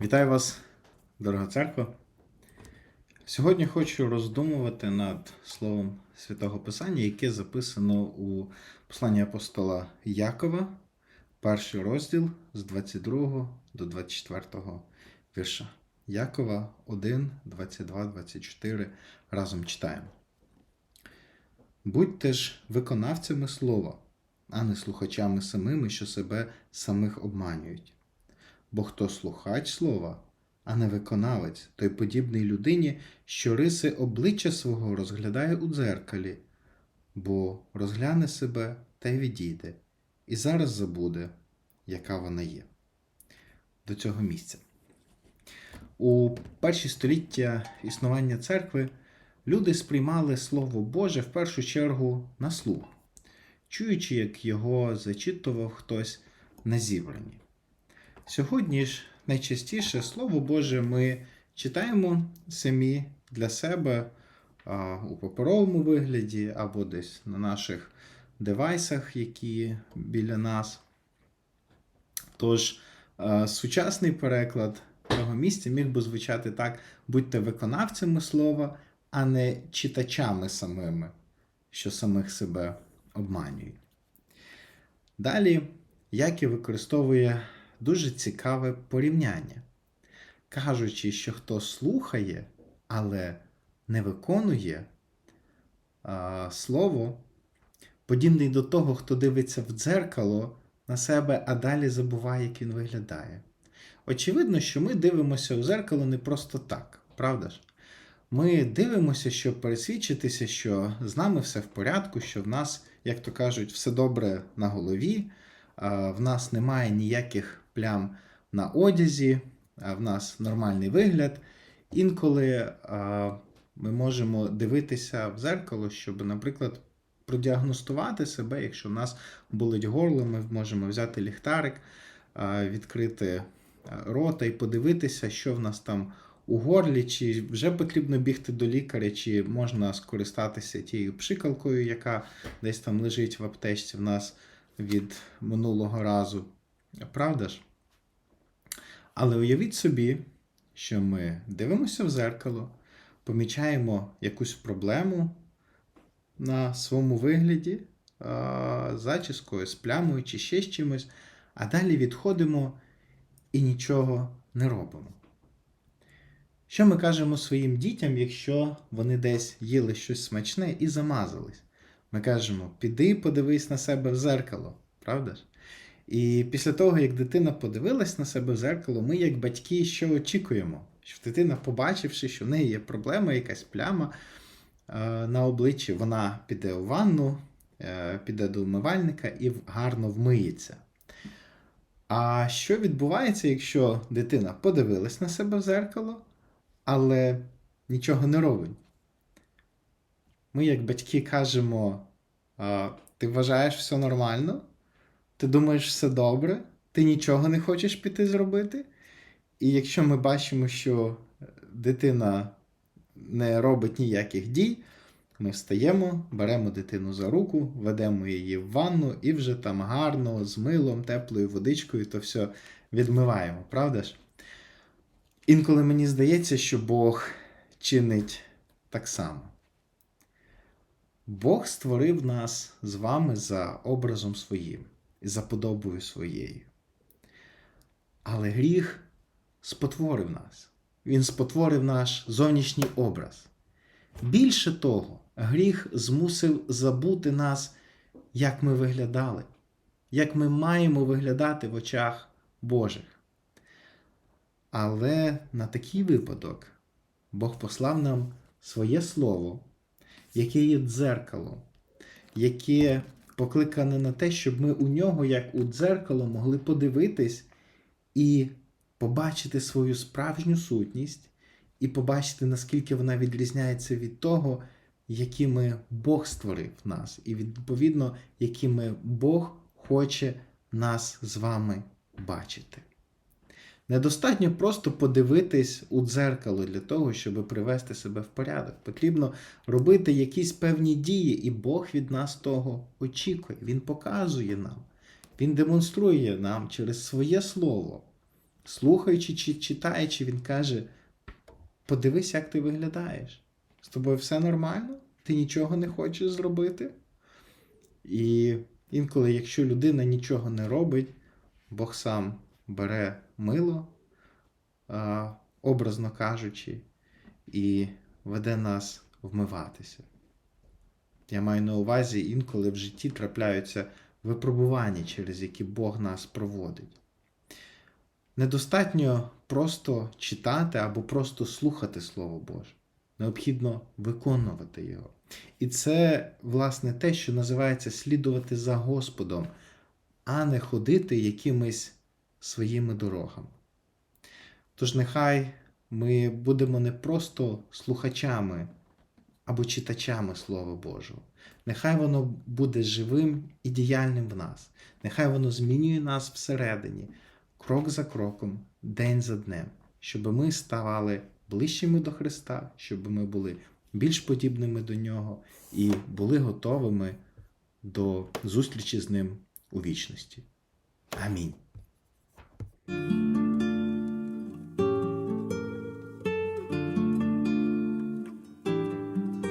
Вітаю вас, дорога церква. Сьогодні хочу роздумувати над словом Святого Писання, яке записано у посланні апостола Якова, перший розділ з 22 до 24 вірша. Якова 1, 22, 24. Разом читаємо. Будьте ж виконавцями слова, а не слухачами самими, що себе самих обманюють. Бо хто слухач слова, а не виконавець, той подібний людині, що риси обличчя свого розглядає у дзеркалі, бо розгляне себе та й відійде, і зараз забуде, яка вона є. До цього місця. У перші століття існування церкви люди сприймали Слово Боже в першу чергу на слух, чуючи, як його зачитував хтось на зібранні. Сьогодні ж найчастіше Слово Боже ми читаємо самі для себе а, у паперовому вигляді або десь на наших девайсах, які біля нас. Тож, а, сучасний переклад цього місця міг би звучати так: будьте виконавцями слова, а не читачами самими, що самих себе обманюють. Далі Яків використовує дуже цікаве порівняння, кажучи, що хто слухає, але не виконує а, слово, подібний до того, хто дивиться в дзеркало на себе, а далі забуває, як він виглядає. Очевидно, що ми дивимося в дзеркало не просто так, правда ж? Ми дивимося, щоб пересвідчитися, що з нами все в порядку, що в нас, як то кажуть, все добре на голові, в нас немає ніяких плям на одязі, а в нас нормальний вигляд. Інколи а, ми можемо дивитися в зеркало, щоб, наприклад, продіагностувати себе, якщо в нас болить горло, ми можемо взяти ліхтарик, а, відкрити рота і подивитися, що в нас там у горлі, чи вже потрібно бігти до лікаря, чи можна скористатися тією пшикалкою, яка десь там лежить в аптечці в нас від минулого разу. Правда ж? Але уявіть собі, що ми дивимося в зеркало, помічаємо якусь проблему на своєму вигляді, зачіскою, з плямою чи ще з чимось, а далі відходимо і нічого не робимо. Що ми кажемо своїм дітям, якщо вони десь їли щось смачне і замазались? Ми кажемо, піди подивись на себе в зеркало, правда ж? І після того, як дитина подивилась на себе в зеркало, ми, як батьки, що очікуємо? Що дитина, побачивши, що в неї є проблема, якась пляма е, на обличчі, вона піде у ванну, е, піде до умивальника і гарно вмиється. А що відбувається, якщо дитина подивилась на себе в зеркало, але нічого не робить? Ми, як батьки, кажемо: ти вважаєш все нормально? Ти думаєш все добре, ти нічого не хочеш піти зробити. І якщо ми бачимо, що дитина не робить ніяких дій, ми встаємо, беремо дитину за руку, ведемо її в ванну і вже там гарно, з милом, теплою водичкою то все відмиваємо, правда ж? Інколи мені здається, що Бог чинить так само. Бог створив нас з вами за образом своїм за подобою своєю. Але гріх спотворив нас. Він спотворив наш зовнішній образ. Більше того, гріх змусив забути нас, як ми виглядали, як ми маємо виглядати в очах Божих. Але на такий випадок Бог послав нам своє слово, яке є дзеркалом, яке покликане на те, щоб ми у нього, як у дзеркало, могли подивитись і побачити свою справжню сутність, і побачити, наскільки вона відрізняється від того, якими Бог створив нас, і відповідно, якими Бог хоче нас з вами бачити. Недостатньо просто подивитись у дзеркало для того, щоб привести себе в порядок. Потрібно робити якісь певні дії, і Бог від нас того очікує. Він показує нам, Він демонструє нам через своє слово. Слухаючи чи читаючи, він каже: подивись, як ти виглядаєш. З тобою все нормально? Ти нічого не хочеш зробити? І інколи, якщо людина нічого не робить, Бог сам бере мило, образно кажучи, і веде нас вмиватися. Я маю на увазі, інколи в житті трапляються випробування, через які Бог нас проводить. Недостатньо просто читати або просто слухати Слово Боже. Необхідно виконувати його. І це, власне, те, що називається слідувати за Господом, а не ходити якимись своїми дорогами. Тож нехай ми будемо не просто слухачами або читачами Слова Божого. Нехай воно буде живим і діяльним в нас. Нехай воно змінює нас всередині, крок за кроком, день за днем, щоб ми ставали ближчими до Христа, щоб ми були більш подібними до Нього і були готовими до зустрічі з Ним у вічності. Амінь. Thank you.